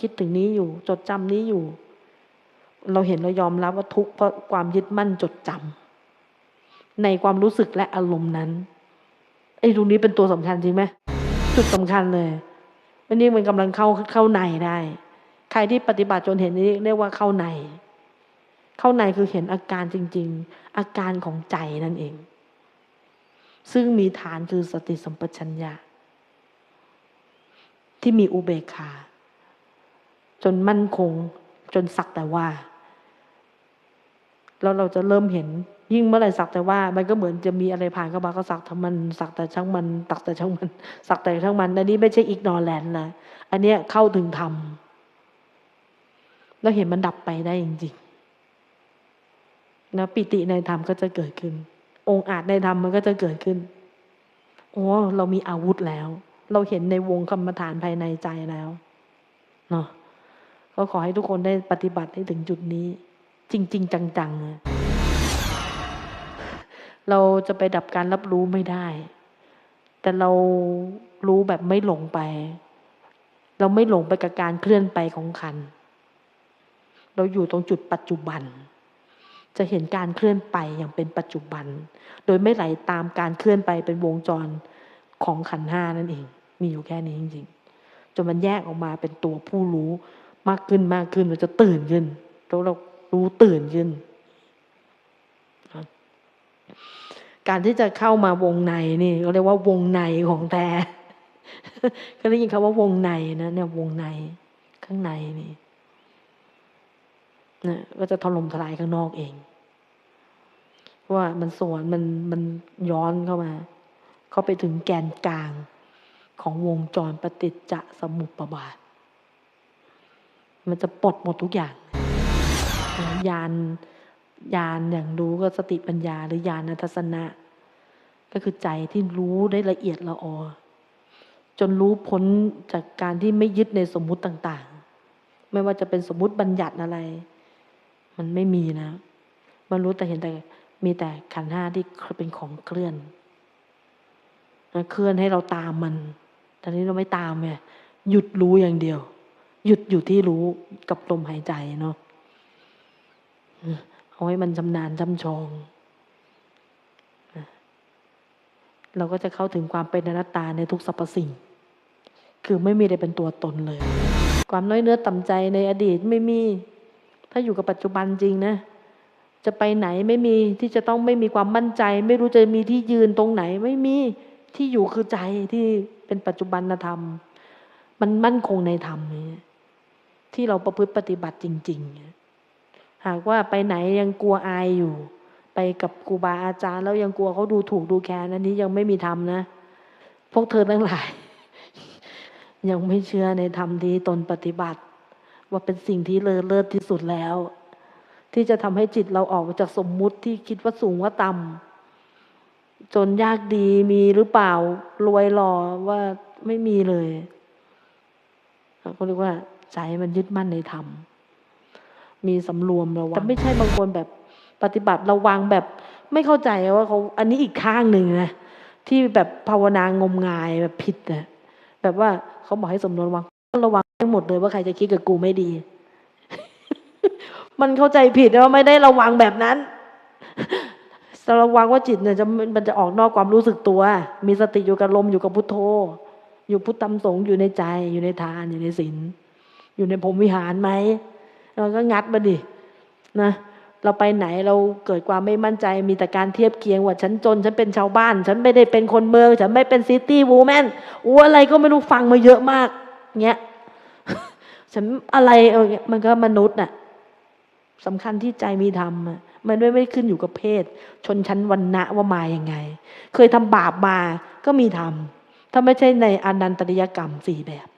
คิดถึงนี้อยู่ จดจำนี้อยู่ เราเห็นเรายอมรับว่าทุกข์เพราะความยึดมั่นจดจำในความรู้สึกและอารมณ์นั้นไอ้ตรงนี้เป็นตัวสำคัญจริงไหมจุดสำคัญเลยอันนี้มันกำลังเข้าเข้าในได้ ใครที่ปฏิบัติจนเห็นนี้เรียกว่าเข้าใน เข้าในคือเห็นอาการจริง ๆ อาการของใจนั่นเอง ซึ่งมีฐานคือสติสัมปชัญญะที่มีอุเบกขา จนมั่นคง จนสักแต่ว่า แล้วเราจะเริ่มเห็น ยิ่งเมื่อไหร่สักแต่ว่า มันก็เหมือนจะมีอะไรผ่านเข้ามาก็สักทั้งมันสักแต่ช่างมันตักแต่ช่างมัน สักแต่ช่างมันอันนี้ไม่ใช่อีกนอแลนด์ละอันเนี้ยเข้าถึงธรรมแล้วเห็นมันดับไปได้จริงๆนะปิติในธรรมก็จะเกิดขึ้น องค์อาจในธรรมมันก็จะเกิดขึ้นโอ้เรามีอาวุธแล้ว เราเห็นในวงกรรมฐานภายในใจแล้วเนาะ ก็ขอให้ทุกคนได้ปฏิบัติให้ถึงจุดนี้ จริง ๆ จังๆ เราจะไปดับการรับรู้ไม่ได้ แต่เรารู้แบบไม่หลงไป เราไม่หลงไปกับการเคลื่อนไปของขัน เราอยู่ตรงจุดปัจจุบัน จะเห็นการเคลื่อนไปอย่างเป็นปัจจุบัน โดยไม่ไหลตามการเคลื่อนไปเป็นวงจรของขันห้านั่นเอง มีอยู่แค่นี้จริงๆจนมันแยกออกมาเป็นตัวผู้รู้ มากขึ้นมากขึ้นมันจะตื่นขึ้นแล้วเรารู้ตื่นขึ้น การที่จะเข้ามาวงในนี่เขาเรียกว่าวงในของแท้ก็ได้ยินคำว่าวงในนะเนี่ยวงในข้างในนี่นะก็จะถล่มทลายข้างนอกเองเพราะว่ามันสวนมันมันย้อนเข้ามา เข้าไปถึงแกนกลางของวงจรปฏิจจสมุปบาท มันจะปลดหมดทุกอย่างยานยานอย่างรู้ก็สติปัญญาหรือญาณทัศนะ ก็คือใจที่รู้ได้ละเอียดละออจนรู้พ้นจากการที่ไม่ยึดในสมมุติต่างๆ ไม่ว่าจะเป็นสมมุติบัญญัติอะไร มันไม่มีนะ มันรู้แต่เห็นแต่มีแต่ขันห้าที่เป็นของเคลื่อนเคลื่อนให้เราตามมันแต่นี้เราไม่ตามไงหยุดรู้อย่างเดียว หยุดอยู่ที่รู้กับลมหายใจเนาะเอาให้มันชำนาญจำชอง เราก็จะเข้าถึงความเป็นอนัตตาในทุกสรรพสิ่ง คือไม่มีอะไรเป็นตัวตนเลย ความน้อยเนื้อต่ำใจในอดีตไม่มี ถ้าอยู่กับปัจจุบันจริงนะ จะไปไหนไม่มีที่จะต้องไม่มีความมั่นใจ ไม่รู้จะมีที่ยืนตรงไหนไม่มีที่อยู่คือใจที่เป็นปัจจุบันธรรม มันมั่นคงในธรรมนี้ ที่เราประพฤติปฏิบัติจริง ๆ หากว่าไปไหนยังกลัวอายอยู่ ไปกับครูบาอาจารย์แล้วยังกลัวเขาดูถูกดูแคลนอันนี้ยังไม่มีธรรมนะ พวกเธอทั้งหลาย ยังไม่เชื่อในธรรมที่ตนปฏิบัติ ว่าเป็นสิ่งที่เลอเลิศที่สุดแล้ว ที่จะทำให้จิตเราออกจากสมมุติที่คิดว่าสูงว่าต่ำจนยากดีมีหรือเปล่ารวยหล่อว่าไม่มีเลยเขาเรียกว่า ใจมันยึดมั่นในธรรม มีสำรวมระวังแต่ไม่ใช่บางคนแบบปฏิบัติระวังแบบ ไม่เข้าใจว่าเขาอันนี้อีกข้างหนึ่งนะที่แบบภาวนางมงายแบบผิดนะแบบว่าเขาบอกให้สำรวมระวังระวังให้หมดเลยว่าใครจะคิดกับกูไม่ดี มันเข้าใจผิดว่าไม่ได้ระวังแบบนั้นจะระวังว่าจิตเนี่ยจะมันจะออกนอกความรู้สึกตัว มีสติอยู่กับลมอยู่กับพุทโธ อยู่พุทธธรรมสงฆ์อยู่ในใจอยู่ในทานอยู่ในศีล อยู่ในพรมวิหารไหม เราก็งัดมาดินะเราไปไหนเราเกิดความไม่มั่นใจมีแต่การเทียบเคียงว่าฉันจน ฉันเป็นชาวบ้าน ฉันไม่ได้เป็นคนเมือง ฉันไม่เป็นซิตี้วูแมนอู้อะไรก็ไม่รู้ฟังมาเยอะมากเงี้ยฉันอะไรเออมันก็มนุษย์น่ะสำคัญที่ใจมีธรรมอะมันไม่ไม่ขึ้นอยู่กับเพศ ชนชั้นวรรณะว่ามาอย่างไง เคยทำบาปมาก็มีธรรมถ้าไม่ใช่ในอนันตริยกรรมสี่แบบ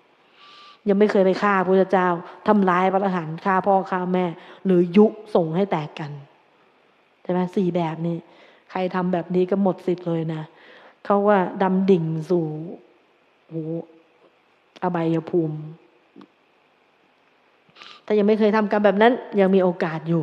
ยังไม่เคยไปฆ่าพระเจ้าทำร้ายพระอรหันต์ฆ่าพ่อฆ่าแม่ หรือยุส่งให้แตกกันใช่ไหมสี่แบบนี้ ใครทำแบบนี้ก็หมดสิทธิ์เลยนะเขาว่าดำดิ่งสู่โอ้อบายภูมิถ้ายังไม่เคยทำกรรมแบบนั้น ยังมีโอกาสอยู่